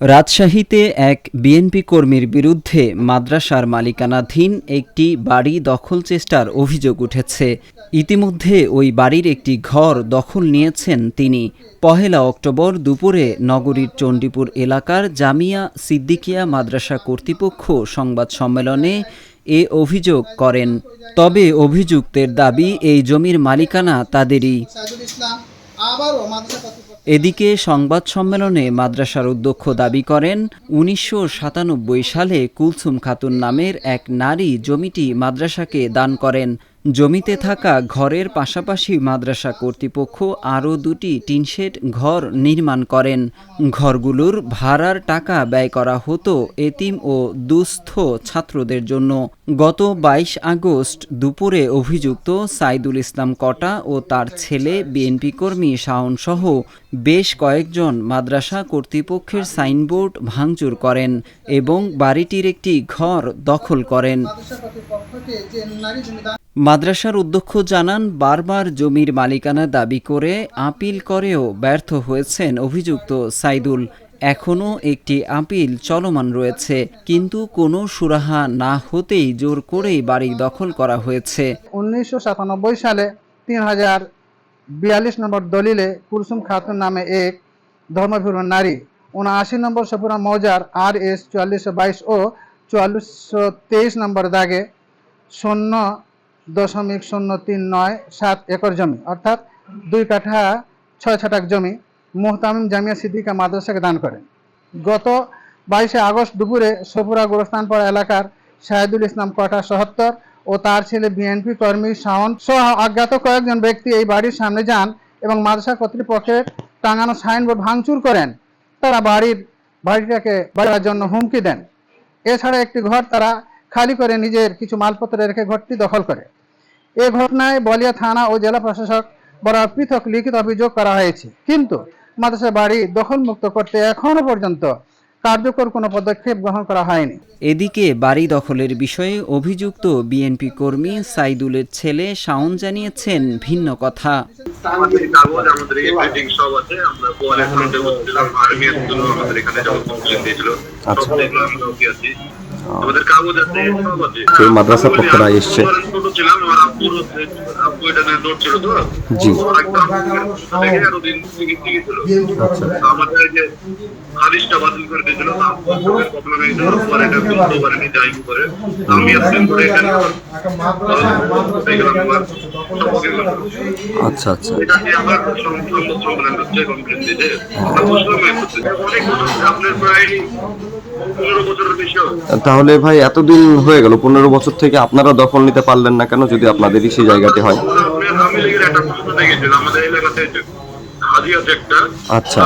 রাজশাহীতে এক বিএনপি কর্মীর বিরুদ্ধে মাদ্রাসার মালিকানাধীন একটি বাড়ি দখল চেষ্টার অভিযোগ উঠেছে। ইতিমধ্যে ওই বাড়ির একটি ঘর দখল নিয়েছেন তিনি। পহেলা অক্টোবর দুপুরে নগরীর চণ্ডীপুর এলাকার জামিয়া সিদ্দিকিয়া মাদ্রাসা কর্তৃপক্ষ সংবাদ সম্মেলনে এ অভিযোগ করেন। তবে অভিযুক্তের দাবি, এই জমির মালিকানা তাদেরই। এদিকে সংবাদ সম্মেলনে মাদ্রাসার অধ্যক্ষ দাবি করেন, উনিশশো সাতানব্বই সালে কুলসুম খাতুন নামের এক নারী জমিটি মাদ্রাসাকে দান করেন। জমিতে থাকা ঘরের পাশাপাশি মাদ্রাসা কর্তৃপক্ষ আরও দুটি টিনশেড ঘর নির্মাণ করেন। ঘরগুলোর ভাড়ার টাকা ব্যয় করা হতো এতিম ও দুস্থ ছাত্রদের জন্য। গত বাইশ আগস্ট দুপুরে অভিযুক্ত সাইদুল ইসলাম কটা ও তার ছেলে, বিএনপি কর্মী শাওন সহ বেশ কয়েকজন মাদ্রাসা কর্তৃপক্ষের সাইনবোর্ড ভাঙচুর করেন এবং বাড়িটির একটি ঘর দখল করেন। মাদ্রাসার অধ্যক্ষ জানান, বারবার জমির মালিকানা দাবি করে আপিল করেও ব্যর্থ হয়েছেন অভিযুক্ত সাইদুল। এখনও একটি আপিল চলমান রয়েছে, কিন্তু কোনো সুরাহা না হতেই জোর করেই বাড়ি দখল করা হয়েছে। উনিশশো সাতানব্বই সালে তিন হাজার বিয়াল্লিশ নম্বর দলিলে কুলসুম খাতুন নামে এক ধর্মভীরু নারী, উনআশি নম্বর সপুরা মৌজার আর এস চুয়াল্লিশশো বাইশ ও চুয়াল্লিশশো তেইশ নম্বর দাগে শূন্য দশমিক শূন্য তিন নয় সাত একর জমি, অর্থাৎ দুই কাঠা ছয় ছটাক জমি মোহতামিম জামিয়া সিদ্দিকা মাদ্রাসাকে দান করেন। গত বাইশে আগস্ট দুপুরে সপুরা গোরস্তানপাড়া এলাকার শাহিদুল ইসলাম কটা সহত্তর ও তার ছেলে বিএনপি কর্মী শাওন সহ অজ্ঞাত কয়েকজন ব্যক্তি এই বাড়ির সামনে যান এবং মাদ্রাসা কর্তৃপক্ষের টাঙানো সাইনবোর্ড ভাঙচুর করেন। তারা বাড়ির, বাড়িটাকে বাড়ার জন্য হুমকি দেন। এছাড়া একটি ঘর তারা খালি করে নিজের কিছু মালপত্র রেখে ঘরটি দখল করে। এ ঘটনায় বলিয়া থানা ও জেলা প্রশাসক বরাবর পৃথক লিখিত অভিযোগ করা হয়েছে। কিন্তু মাদ্রাসা বাড়ি দখলমুক্ত করতে এখনও পর্যন্ত কার্যকর কোনো পদক্ষেপ গ্রহণ করা হয়নি। এদিকে বাড়ি দখলের বিষয়ে অভিযুক্ত বিএনপি কর্মী সাইদুলের ছেলে শাওন জানিয়েছেন ভিন্ন কথা। আমাদের কাগজ আছে তো এই পক্ষরা এসছে? জি। আচ্ছা। আচ্ছা আচ্ছা। বছর আপনার প্রায় পনেরো হবে। তাহলে ভাই এতদিন হয়ে গেল পনেরো বছর থেকে আপনারা দখল নিতে পারলেন না কেন যদি আপনাদেরই সেই জায়গাটি হয় আচ্ছা।